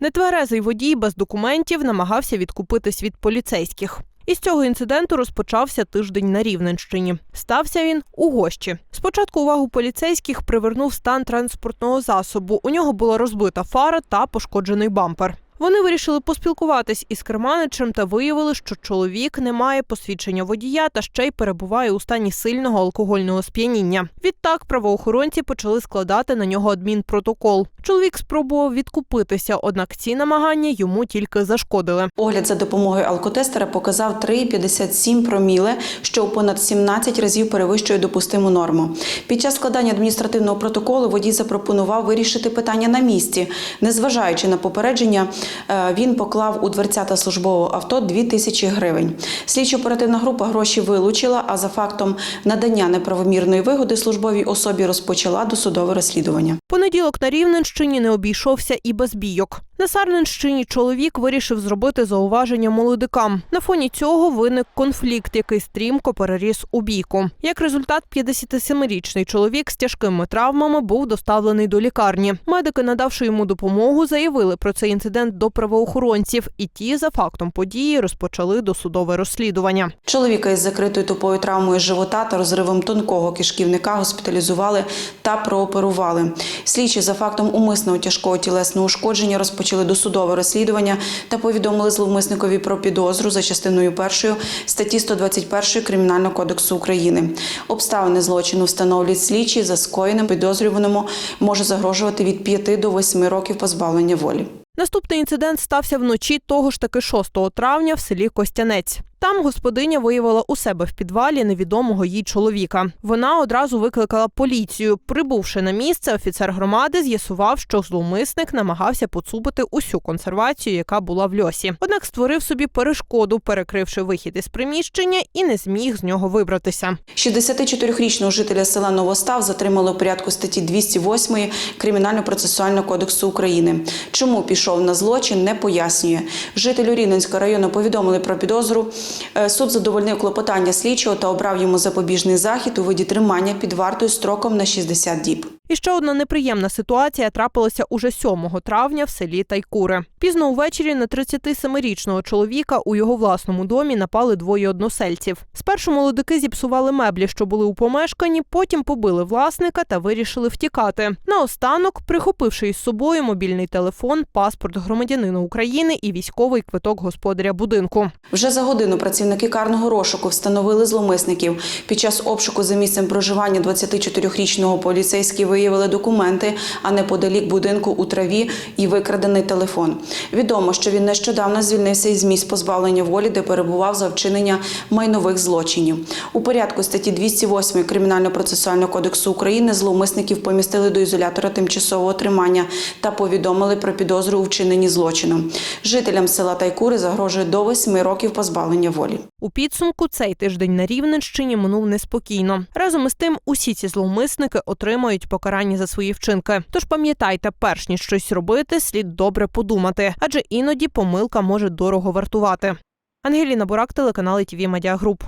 Нетверезий водій без документів намагався відкупитись від поліцейських. Із цього інциденту розпочався тиждень на Рівненщині. Стався він у гощі. Спочатку увагу поліцейських привернув стан транспортного засобу. У нього була розбита фара та пошкоджений бампер. Вони вирішили поспілкуватись із керманичем та виявили, що чоловік не має посвідчення водія та ще й перебуває у стані сильного алкогольного сп'яніння. Відтак правоохоронці почали складати на нього адмінпротокол. Чоловік спробував відкупитися, однак ці намагання йому тільки зашкодили. Огляд за допомогою алкотестера показав 3,57 проміле, що у понад 17 разів перевищує допустиму норму. Під час складання адміністративного протоколу водій запропонував вирішити питання на місці. Незважаючи на попередження, він поклав у дверцята службового авто 2 тисячі гривень. Слідчо-оперативна група гроші вилучила, а за фактом надання неправомірної вигоди службовій особі розпочала досудове розслідування. Понеділок на Рівненщині не обійшовся і без бійок. На Сарненщині чоловік вирішив зробити зауваження молодикам. На фоні цього виник конфлікт, який стрімко переріс у бійку. Як результат, 57-річний чоловік з тяжкими травмами був доставлений до лікарні. Медики, надавши йому допомогу, заявили про цей інцидент до правоохоронців, і ті за фактом події розпочали досудове розслідування. Чоловіка із закритою тупою травмою живота та розривом тонкого кишківника госпіталізували та прооперували. Слідчі за фактом умисного тяжкого тілесного ушкодження розпочали досудове розслідування та повідомили зловмисникові про підозру за частиною першої статті 121 Кримінального кодексу України. Обставини злочину встановлюють слідчі за скоєним підозрюваному може загрожувати від 5 до 8 років позбавлення волі. Наступний інцидент стався вночі того ж таки 6 травня в селі Костянець. Там господиня виявила у себе в підвалі невідомого їй чоловіка. Вона одразу викликала поліцію. Прибувши на місце, офіцер громади з'ясував, що зловмисник намагався поцупити усю консервацію, яка була в льосі. Однак створив собі перешкоду, перекривши вихід із приміщення, і не зміг з нього вибратися. 64-річного жителя села Новостав затримали у порядку статті 208 Кримінально-процесуального кодексу України. Чому пішов на злочин, не пояснює. Жителю Рівненського району повідомили про підозру. Е, Суд задовольнив клопотання слідчого та обрав йому запобіжний захід у виді тримання під вартою строком на 60 діб. І ще одна неприємна ситуація трапилася уже 7 травня в селі Тайкури. Пізно увечері на 37-річного чоловіка у його власному домі напали двоє односельців. Спершу молодики зіпсували меблі, що були у помешканні, потім побили власника та вирішили втікати. Наостанок, прихопивши із собою мобільний телефон, паспорт громадянина України і військовий квиток господаря будинку. Вже за годину працівники карного розшуку встановили зловмисників. Під час обшуку за місцем проживання 24-річного поліцейські виявили документи, а неподалік будинку у траві і викрадений телефон. Відомо, що він нещодавно звільнився із місць позбавлення волі, де перебував за вчинення майнових злочинів. У порядку статті 208 Кримінально-процесуального кодексу України зловмисників помістили до ізолятора тимчасового тримання та повідомили про підозру у вчиненні злочину. Жителям села Тайкури загрожує до 8 років позбавлення волі. У підсумку цей тиждень на Рівненщині минув неспокійно. Разом із тим, усі ці зловмисники отримають покарання за свої вчинки. Тож пам'ятайте, перш ніж щось робити, слід добре подумати, адже іноді помилка може дорого вартувати. Ангеліна Бурак, телеканал ІТВ Медіагруп.